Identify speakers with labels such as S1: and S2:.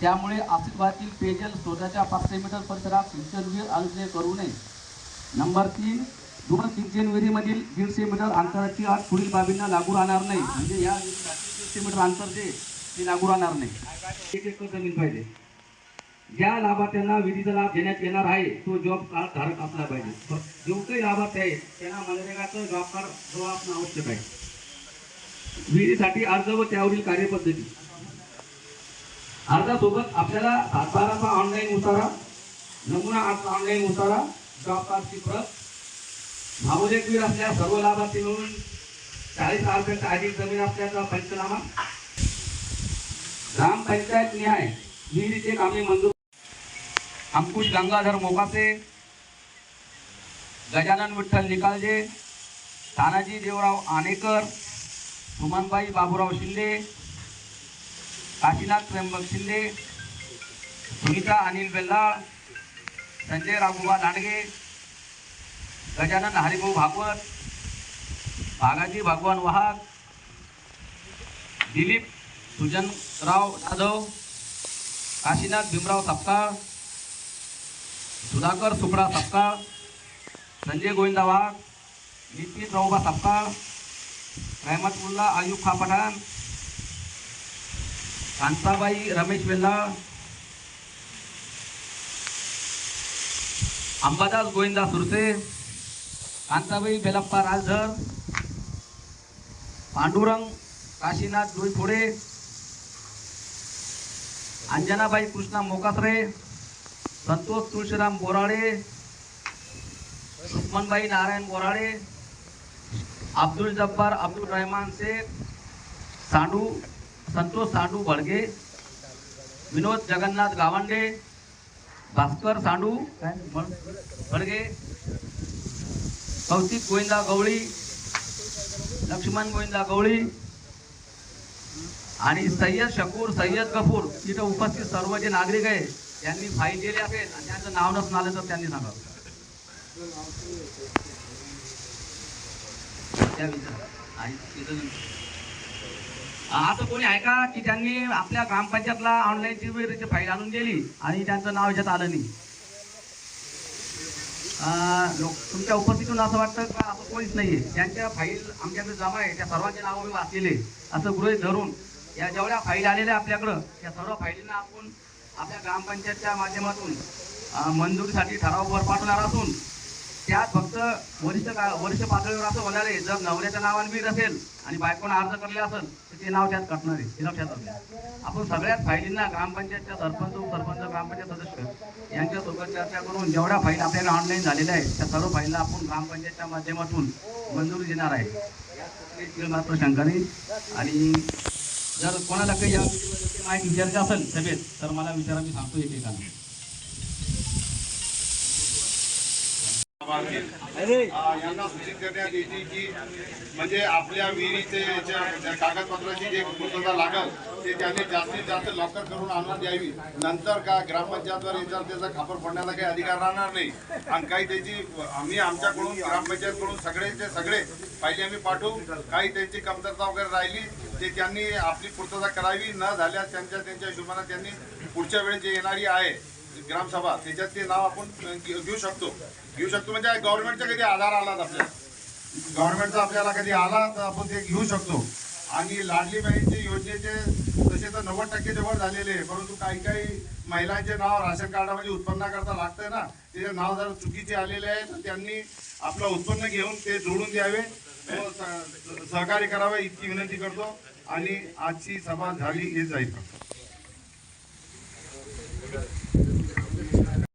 S1: त्यामुळे अस्तित्वातील पेयजल स्रोताच्या पाचशे मीटर परिसरात सिंचनविहीर विहीर करू नये. नंबर तीन दोन सिंचन विहिरीमधील दीडशे मीटर अंतराची आठ पुढील बाबींना लागू राहणार नाही. म्हणजे या दीडशे मीटर अंतर जे ते लागू राहणार नाही. एक एकर जमीन पाहिजे. ज्या लाभार्थ्यांना विधीचा लाभ देण्यात येणार आहे तो जॉब कार्ड धारक असला पाहिजे. जो काही लाभार्थी आहे त्यांना मनरेगाचं जॉब कार्ड जो असणं आवश्यक आहे. विहिरीसाठी अर्ज व त्यावरील कार्यपद्धती. अर्जासोबत आपल्याला सातबाराचा ऑनलाईन उतारा नमुना ऑनलाईन उतारा जॉब कार्डची प्रत भावोदेवीर असल्या सर्व लाभार्थी मिळून चाळीस अर्जापेक्षा अधिक जमीन असल्याचा पंचनामा. ग्रामपंचायत न्याय विहिरीचे कामे मंजूर. अंकुश गंगाधर मोकासे गजानन विठ्ठल निकालजे तानाजी देवराव आनेकर सुमनबाई बाबूराव शिंदे काशीनाथ त्र्यंबक शिंदे सुनीता अनिल बेल्लाळ संजय राघुबा दांडगे गजानन हरिभाऊ भागवत भागाजी भगवान वाहक दिलीप सुजनराव जाधव काशीनाथ भीमराव सपकाळ सुधाकर सुपडा सपकाळ संजय गोविंदा वाघ नितीन राऊबा सपकाळ रहमतुल्ला आयुब खा पठाण कांताबाई रमेश वेल्लाळ अंबादास गोविंदा सुरसे कांताबाई बेलप्पा राजधर पांडुरंग काशीनाथ डोईफोडे अंजनाबाई कृष्णा मोकासरे संतोष तुळशीराम बोराडे रुक्मनबाई नारायण बोराडे अब्दुल जब्बार अब्दुल रहमान शेख सांडू संतोष सांडू बडगे विनोद जगन्नाथ गावंडे भास्कर सांडू काय कौतिक गोविंदा गवळी लक्ष्मण गोविंदा गवळी आणि सय्यद शकूर सय्यद कपूर तिथं उपस्थित सर्व जे नागरिक आहे त्यांनी फाईल दिली असेल आणि त्यांचं नाव नसून आलं तर त्यांनी सांगावं त्या आणि तिथं- असं कोणी आहे का की त्यांनी आपल्या ग्रामपंचायतला ऑनलाईनची विहिरीची फाईल आणून दिली आणि त्यांचं नाव याच्यात आलं नाही? लोक तुमच्या उपस्थितीतून असं वाटतं का असं कोणीच नाहीये? त्यांच्या फाईल आमच्याकडे जमा आहे त्या सर्वांचे नाव मी वाचलेले असं गृहित धरून या जेवढ्या फाईल आलेल्या आपल्याकडं त्या सर्व फाईलींना आपण आपल्या ग्रामपंचायतच्या माध्यमातून मंजुरीसाठी ठराववर पाठवणार असून त्यात फक्त वरिष्ठ का वरिष्ठ पातळीवर असं होणार आहे. जर नवऱ्याच्या नावाने बीर असेल आणि बायकोनं अर्ज करले असेल तर ते नाव त्यात कटणार आहे. हे लक्षात असू आपण सगळ्याच फायलींना ग्रामपंचायतच्या सरपंच उपसरपंच ग्रामपंचायत सदस्य यांच्यासोबत चर्चा करून जेवढ्या फाईल आपल्याला ऑनलाईन झालेल्या आहेत त्या सर्व फाईलला आपण ग्रामपंचायतच्या माध्यमातून मंजुरी देणार आहे. मात्र शंका नाही आणि जर कोणाला काही या माहिती विचारायची असेल सभेत तर मला विचारा मी सांगतो एकेकाला
S2: यांना सूचित करण्यात येते की म्हणजे आपल्या विहिरीचे कागदपत्राची जे पूर्तता लागल ते त्यांनी जास्तीत जास्त लवकर करून आणून द्यावी. नंतर का ग्रामपंचायतवर याच्यावर त्याचा खापर पडण्याचा काही अधिकार राहणार नाही. आणि काही त्याची आम्ही आमच्याकडून ग्रामपंचायतकडून सगळेचे सगळे पहिले आम्ही पाठवू. काही त्यांची कमतरता वगैरे राहिली ते त्यांनी आपली पूर्तता करावी. न झाल्यास त्यांच्या त्यांच्या हिशोबाने त्यांनी पुढच्या वेळेस जे येणारी आहे ग्रामसभा त्याच्यात ते नाव आपण घेऊ शकतो. घेऊ शकतो म्हणजे गव्हर्नमेंटचा कधी आधार आला आपल्या. गव्हर्नमेंटचा आपल्याला कधी आला तर आपण ते घेऊ शकतो. आणि लाडली बहीणचे योजनेचे तसे तर नव्वद टक्के जवळ झालेले आहे परंतु काही काही महिलांचे नाव राशन कार्डामध्ये उत्पन्नाकरता लागतंय ना त्याचे नाव जर चुकीचे आलेले आहे तर त्यांनी आपलं उत्पन्न घेऊन ते जोडून द्यावे. हो, सहकार्य करावे इतकी विनंती करतो. आणि आजची सभा झाली हे जाहीर